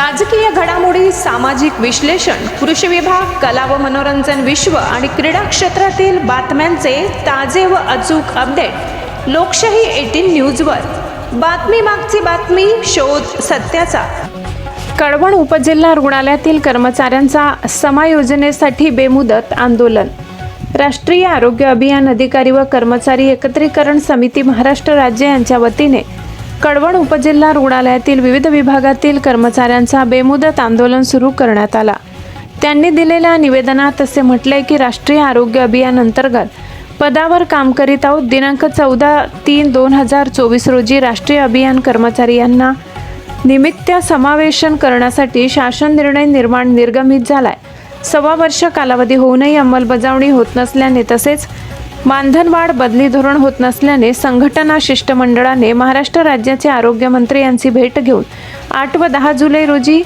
राजकीय घडामोडी सामाजिक विश्लेषण कृषी विभाग कला व मनोरंजन विश्व आणि क्रीडा क्षेत्रातील बातम्यांचे ताजे व अचूक अपडेट लोकशाही एटीन न्यूजवर. बातमी मागची बातमी शोध सत्याचा. कळवण उपजिल्हा रुग्णालयातील कर्मचाऱ्यांचा समायोजनेसाठी बेमुदत आंदोलन. राष्ट्रीय आरोग्य अभियान अधिकारी व कर्मचारी एकत्रीकरण समिती महाराष्ट्र राज्य यांच्या वतीने कडवण उपजिल्हा रुग्णालयातील विविध विभागातील कर्मचाऱ्यांचा बेमुदत आंदोलन सुरू करण्यात आला. त्यांनी दिलेल्या निवेदनात असे म्हटले की राष्ट्रीय आरोग्य अभियान अंतर्गत पदावर काम करीत आहोत. दिनांक चौदा तीन दोन हजार चोवीस रोजी राष्ट्रीय अभियान कर्मचारी यांना निमित्त समावेशन करण्यासाठी शासन निर्णय निर्माण निर्गमित झालाय. सव्वा वर्ष कालावधी होऊनही अंमलबजावणी होत नसल्याने तसेच मानधनवाढ बदली धोरण होत नसल्याने संघटना शिष्टमंडळाने महाराष्ट्र राज्याचे आरोग्यमंत्री यांची भेट घेऊन आठ व दहा जुलै रोजी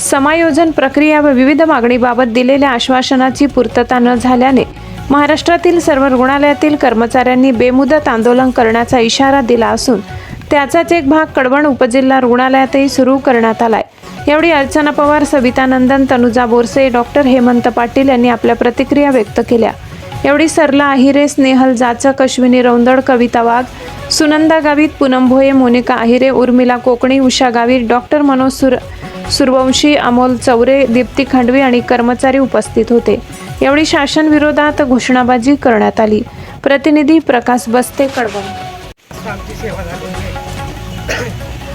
समायोजन प्रक्रिया व विविध मागणीबाबत दिलेल्या आश्वासनाची पूर्तता न झाल्याने महाराष्ट्रातील सर्व रुग्णालयातील कर्मचाऱ्यांनी बेमुदत आंदोलन करण्याचा इशारा दिला असून त्याचाच एक भाग कडवण उपजिल्हा रुग्णालयातही सुरू करण्यात आलाय. यावेळी अर्चना पवार सविता नंदन तनुजा बोरसे डॉक्टर हेमंत पाटील यांनी आपल्या प्रतिक्रिया व्यक्त केल्या. एवढी सरला आहिरे स्नेहल जाचक अश्विनी रौंदड कविता वाघ सुनंदा गावित पूनम भोये मोनिका आहिरे उर्मिला कोकणी उषा गावित डॉक्टर मनोज सुर सूर्यवंशी अमोल चौरे दीप्ती खांडवी आणि कर्मचारी उपस्थित होते. यावेळी शासनविरोधात घोषणाबाजी करण्यात आली. प्रतिनिधी प्रकाश बस्ते कळवण. आमची सेवा झालेली आहे.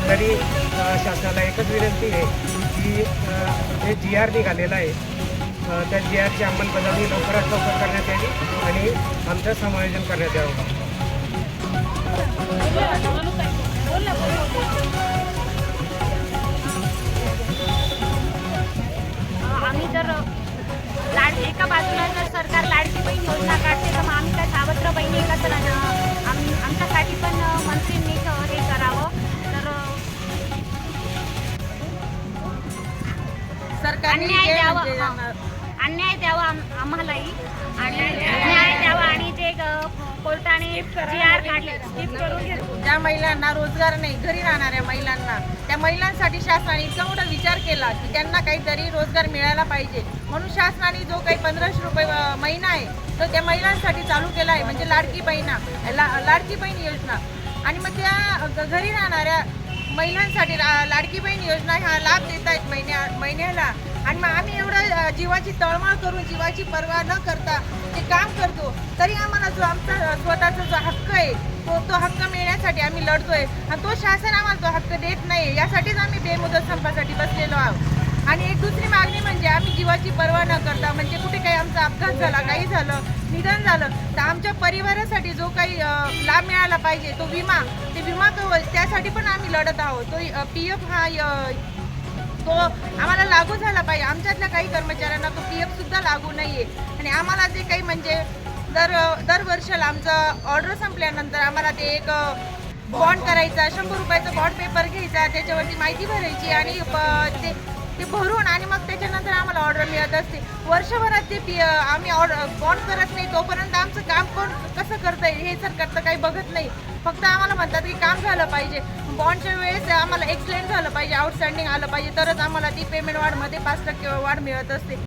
तरी शासनाला एकच विनंती आहे की हे जी आर निघालेला आहे. त्या जी आरची अंमलबजावणी लवकरात लवकर करण्यात यावी आणि आमचं समायोजन करण्यात यावं. आम्ही जर लाड एका बाजूला जर सरकार लाडकी बहीण योजना काढते तर मग आम्ही काय सावत्र बहिणी कसं राहणार? आम्ही आमच्यासाठी पण मंत्रींनी हे करावं. तर सरकारने अन्याय द्यावा आम्हालाही. आणि न्याय द्यावा आणि जे कोर्टाने जी आर काढले स्किप करून घेतो ज्या महिलांना रोजगार नाही घरी राहणाऱ्या महिलांना त्या महिलांसाठी शासनाने इतका मोठा विचार केला की त्यांना काहीतरी रोजगार मिळायला पाहिजे. म्हणून शासनाने जो काही पंधराशे रुपये महिना आहे तो त्या महिलांसाठी चालू केला आहे म्हणजे लाडकी बहिणा ला लाडकी बहीण योजना. आणि मग त्या घरी राहणाऱ्या महिलांसाठी लाडकी बहीण योजना हा लाभ देत आहेत महिन्या महिन्याला. आणि मग आम्ही एवढं जीवाची तळमळ करून जीवाची पर्वा न करता ते काम करतो. तरी आम्हाला जो आमचा स्वतःचा जो हक्क आहे तो तो हक्क मिळण्यासाठी आम्ही लढतोय. आणि तो शासन आम्हाला तो हक्क देत नाही. यासाठीच आम्ही बेमुदत संपासाठी बसलेलो आहोत. आणि एक दुसरी मागणी म्हणजे आम्ही जीवाची पर्वा न करता म्हणजे कुठे काही आमचा अपघात झाला काही झालं निधन झालं तर आमच्या परिवारासाठी जो काही लाभ मिळाला पाहिजे तो विमा ते विमा कवच त्यासाठी पण आम्ही लढत आहोत. तो पी एफ हा तो आम्हाला लागू झाला पाहिजे. आमच्यातल्या काही कर्मचाऱ्यांना तो पी एफ सुद्धा लागू आहे आणि आम्हाला जे काही म्हणजे दर दरवर्षाला आमचं ऑर्डर संपल्यानंतर आम्हाला ते एक बॉन्ड करायचा शंभर रुपयाचा बॉन्ड पेपर घ्यायचा त्याच्यावरती माहिती भरायची आणि प- ते ते भरून आणि मग त्याच्यानंतर आम्हाला ऑर्डर मिळत असते. वर्षभरात ते पी आम्ही ऑर्डर बॉन्ड करत नाही तोपर्यंत आमचं काम कोण कसं करता येईल हे सरकार तर काही बघत नाही. फक्त आम्हाला म्हणतात की काम झालं पाहिजे. बॉन्डच्या वेळेस आम्हाला एक्सलेंट झालं पाहिजे आउटस्टँडिंग आलं पाहिजे. तरच आम्हाला ती पेमेंट वाढमध्ये पाच टक्के वाढ मिळत असते.